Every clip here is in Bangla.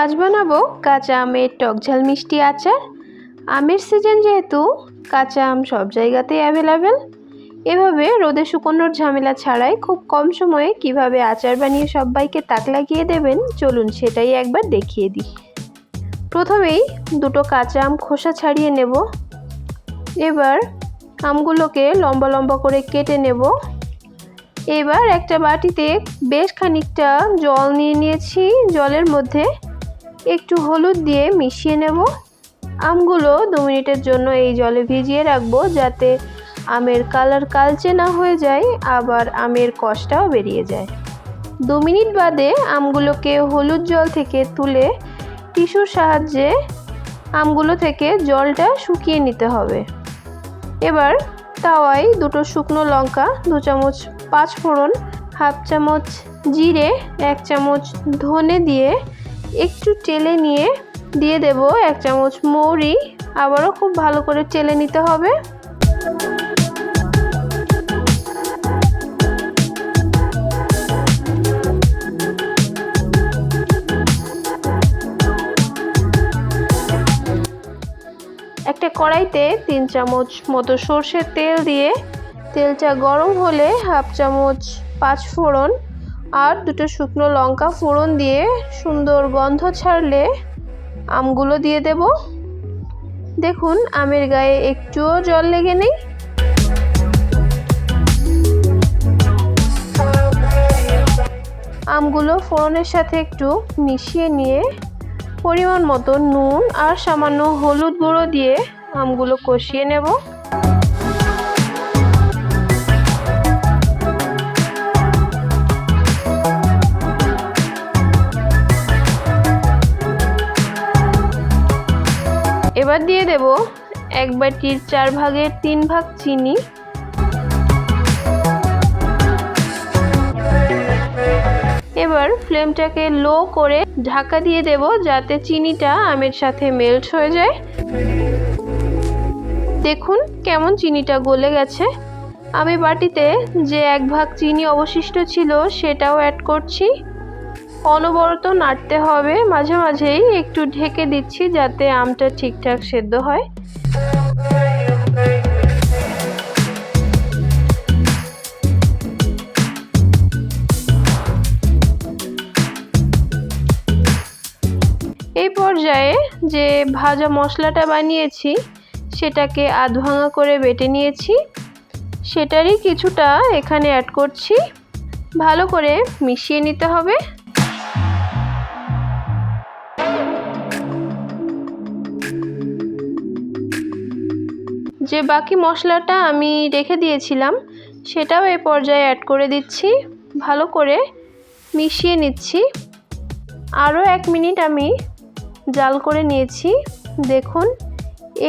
আজ বানাবো কাঁচা আমের টক ঝাল মিষ্টি আচার। আমের সিজন যেহেতু, কাঁচা আম সব জায়গাতেই অ্যাভেলেবেল এভাবে রোদে শুকোনোর ঝামেলা ছাড়াই খুব কম সময়ে কীভাবে আচার বানিয়ে সবাইকে তাক লাগিয়ে দেবেন, চলুন সেটাই একবার দেখিয়ে দিই। প্রথমেই দুটো কাঁচা আম খোসা ছাড়িয়ে নেব। এবার আমগুলোকে লম্বা লম্বা করে কেটে নেব। এবার একটা বাটিতে বেশ খানিকটা জল নিয়ে নিয়েছি জলের মধ্যে। একটু হলুদ দিয়ে মিশিয়ে নেব। আমগুলো দু মিনিটের জন্য এই জলে ভিজিয়ে রাখব যাতে আমের কালার কালচে না হয়ে যায়, আবার আমের কষটাও বেরিয়ে যায়। দু মিনিট বাদে আমগুলোকে হলুদ জল থেকে তুলে টিস্যুর সাহায্যে আমগুলো থেকে জলটা শুকিয়ে নিতে হবে। এবার তাওয়ায় দুটো শুকনো লঙ্কা, দু চামচ পাঁচ ফোড়ন হাফ চামচ জিরে, এক চামচ ধনে দিয়ে একটু টেলে নিয়ে দিয়ে দেব এক চামচ মৌরি। আবারও খুব ভালো করে টেলে নিতে হবে। একটা কড়াইতে তিন চামচ মতো সর্ষের তেল দিয়ে, তেলটা গরম হলে হাফ চামচ পাঁচ ফোড়ন আর দুটো শুকনো লঙ্কা ফোড়ন দিয়ে সুন্দর গন্ধ ছাড়লে আমগুলো দিয়ে দেব। দেখুন, আমের গায়ে একটুও জল লেগে নেই। আমগুলো ফোড়নের সাথে একটু মিশিয়ে নিয়ে পরিমাণ মতো নুন আর সামান্য হলুদ গুঁড়ো দিয়ে আমগুলো কষিয়ে নেব। এবার দিয়ে দেব এক বাটির চার ভাগের তিন ভাগ চিনি। এবার ফ্লেমটাকে লো করে ঢাকা দিয়ে দেব যাতে চিনিটা আমের সাথে মেল্ট হয়ে যায়। দেখুন কেমন চিনিটা গলে গেছে। আমি বাটিতে যে এক ভাগ চিনি অবশিষ্ট ছিল সেটাও অ্যাড করছি। অনবরত নাড়তে হবে। মাঝে মাঝেই একটু ঢেকে দিচ্ছি যাতে আমটা ঠিকঠাক সেদ্ধ হয়। এই পর্যায়ে যে ভাজা মশলাটা বানিয়েছি, সেটাকে আধ ভাঙা করে বেটে নিয়েছি। সেটারই কিছুটা এখানে অ্যাড করছি। ভালো করে মিশিয়ে নিতে হবে। যে বাকি মশলাটা আমি রেখে দিয়েছিলাম, সেটাও এ পর্যায়ে অ্যাড করে দিচ্ছি। ভালো করে মিশিয়ে নিচ্ছি। আরও এক মিনিট আমি জাল করে নিয়েছি। দেখুন,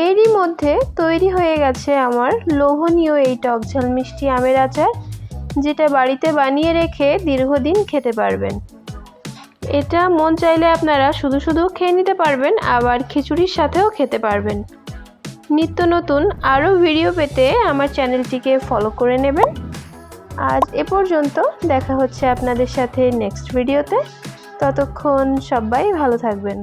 এরই মধ্যে তৈরি হয়ে গেছে আমার লোভনীয় এই টক ঝাল মিষ্টি আমের আচার, যেটা বাড়িতে বানিয়ে রেখে দীর্ঘদিন খেতে পারবেন। এটা মন চাইলে আপনারা শুধু শুধু খেয়ে নিতে পারবেন, আবার খিচুড়ির সাথেও খেতে পারবেন। নিত্য নতুন আরও ভিডিও পেতে আমার চ্যানেলটিকে ফলো করে নেবেন। আজ এ পর্যন্ত দেখা হচ্ছে আপনাদের সাথে নেক্সট ভিডিওতে। ততক্ষণ সবাই ভালো থাকবেন।